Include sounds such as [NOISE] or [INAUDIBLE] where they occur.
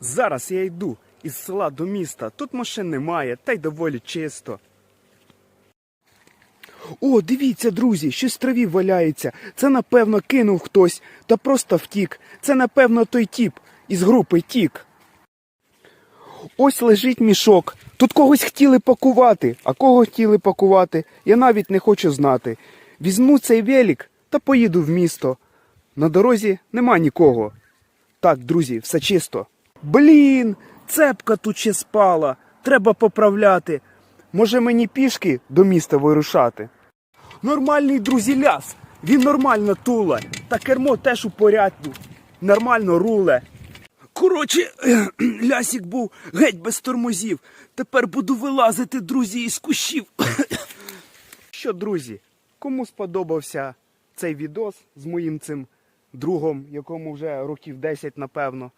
Зараз я йду із села до міста. Тут машин немає, та й доволі чисто. О, дивіться, друзі, щось в траві валяється. Це, напевно, кинув хтось та просто втік. Це, напевно, той тіп із групи тік. Ось лежить мішок. Тут когось хотіли пакувати, а кого хотіли пакувати, я навіть не хочу знати. Візьму цей велик та поїду в місто. На дорозі нема нікого. Так, друзі, все чисто. Блін, цепка тут ще спала. Треба поправляти. Може мені пішки до міста вирушати? Нормальний друзі ляс. Він нормально туле. Та кермо теж у порядку. Нормально руле. Коротше, [CLEARS THROAT] лясік був геть без тормозів. Тепер буду вилазити, друзі, із кущів. [CLEARS THROAT] Що, друзі, кому сподобався цей відос з моїм цим другом, якому вже років 10, напевно.